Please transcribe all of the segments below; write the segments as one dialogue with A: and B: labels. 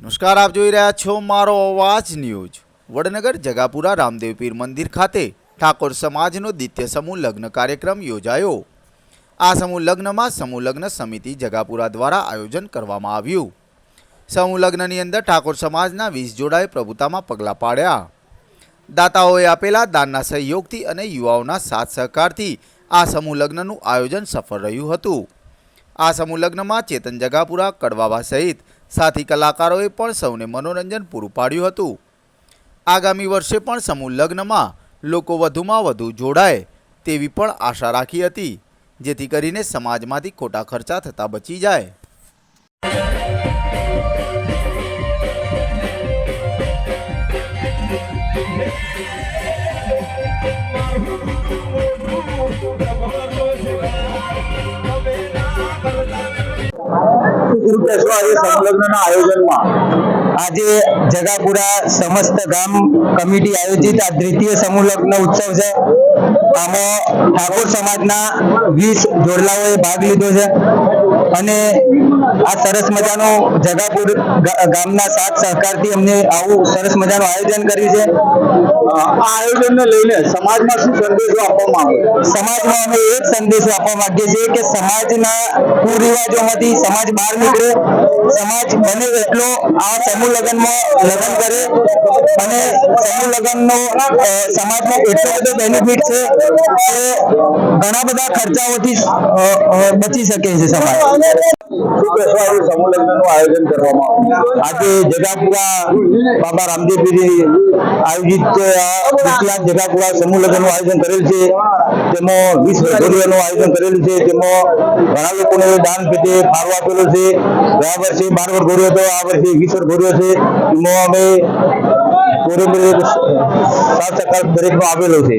A: નમસ્કાર, આપ જોઈ રહ્યા છો મારો અવાજ ન્યૂઝ. વડનગર જગાપુરા રામદેવ પીર મંદિર ખાતે ઠાકોર સમાજનો દ્વિતીય સમૂહ લગ્ન કાર્યક્રમ યોજાયો. આ સમૂહ લગ્નમાં સમૂહ લગ્ન સમિતિ જગાપુરા દ્વારા આયોજન કરવામાં આવ્યું. સમૂહ લગ્નની અંદર ઠાકોર સમાજના વીસ જોડાએ પ્રભુતામાં પગલાં પાડ્યા. દાતાઓએ આપેલા દાનના સહયોગથી અને યુવાઓના સાથ સહકારથી આ સમૂહ લગ્નનું આયોજન સફળ રહ્યું હતું. આ સમૂહ લગ્નમાં ચેતન જગાપુરા, કડવાવા સહિત સાથી કલાકારોએ પણ સૌને મનોરંજન પૂરું પાડ્યું હતું. આગામી વર્ષે પણ સમૂહ લગ્નમાં લોકો વધુમાં વધુ જોડાય તેવી પણ આશા રાખી હતી, જેથી કરીને સમાજમાંથી ખોટા ખર્ચા થતા બચી જાય.
B: સંલગ્નના આયોજનમાં આજે જગાપુરા સમસ્ત ગામ કમિટી આયોજિત આ દ્વિતીય સમૂહ લગ્ન ઉત્સવ છે. આમાં ઠાકોર સમાજના વીસ જોડલાઓએ ભાગ લીધો છે. અને આ સરસ મજાનો જગાપુર ગામના સાથ સહકારથી અમને આવું સરસ મજાનું આયોજન કર્યું છે. આ આયોજનને લઈને સમાજમાં શું સંદેશો આપવામાં આવે? સમાજમાં અમે એક સંદેશો આપવા માંગીએ છીએ કે સમાજના કુરિવાજોમાંથી સમાજ બહાર નીકળે સમાજ બને એટલો આ સમૂહ લગ્નમાં લગ્ન કરે અને સમૂહ લગ્નનો સમાજમાં એટલો બધો બેનિફિટ છે કે ઘણા બધા ખર્ચાઓથી બચી શકે છે સમાજ. આયોજન કરેલ છે, તેમાં તેમાં ઘણા લોકોને દાન પેટે ફાળો આપેલો છે. ગયા વર્ષે બાર વર્ષ ગોળ્યો હતો, આ વર્ષે વીસ વર્ષ ગોળ્યો છે. એમાં અમે પૂરેપૂરી સાત દરેકનો આપેલો છે.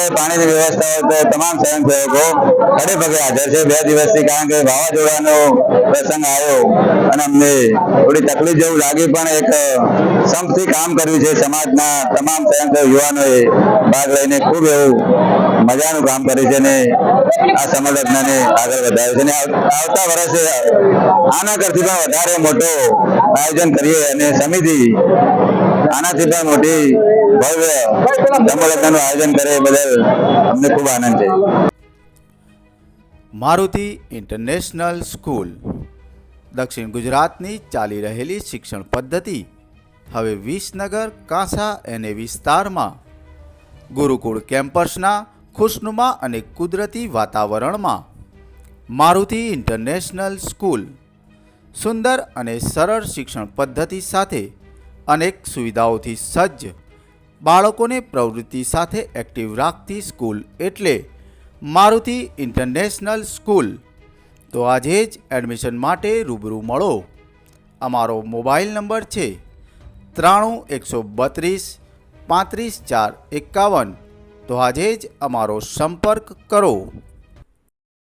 B: જગ્યાએ પાણીની વ્યવસ્થા તમામ સ્વયંસેવકો ખડે પગે હાજર છે. બે દિવસથી કારણ કે વાવાઝોડાનો પ્રસંગ આવ્યો અને અમને થોડી તકલીફ જેવું લાગી, પણ એક સંપથી કામ કર્યું છે સમાજના તમામ સ્વયંસેવક યુવાનોએ ભાગ લઈને ખૂબ એવું મજાનું કામ કર્યું છે અને આ સમલગ્નને આગળ વધાર્યું છે. અને આવતા વર્ષે આના કરતી પણ વધારે મોટો આયોજન કરીએ અને સમિતિ આનાથી પણ મોટી ભવ્ય સમલગ્નનું આયોજન કરે બદલ અમને ખૂબ આનંદ છે.
A: Maruti international school. દક્ષિણ ગુજરાતની ચાલી રહેલી શિક્ષણ પદ્ધતિ હવે વિસનગર, કાંસા એને વિસ્તારમાં. ગુરુકુળ કેમ્પસના ખુશનુમા અને કુદરતી વાતાવરણમાં. Maruti international school. સુંદર અને સરળ શિક્ષણ પદ્ધતિ સાથે અનેક સુવિધાઓથી સજ્જ. બાળકોને પ્રવૃત્તિ સાથે એક્ટિવ રાખતી સ્કૂલ એટલે મારુતિ ઇન્ટરનેશનલ સ્કૂલ તો આજે જ એડમિશન માટે રૂબરૂ મળો. અમારો મોબાઈલ નંબર છે ત્રાણું એકસો બત્રીસ પાંત્રીસ ચાર એકાવન. તો આજે જ અમારો સંપર્ક કરો.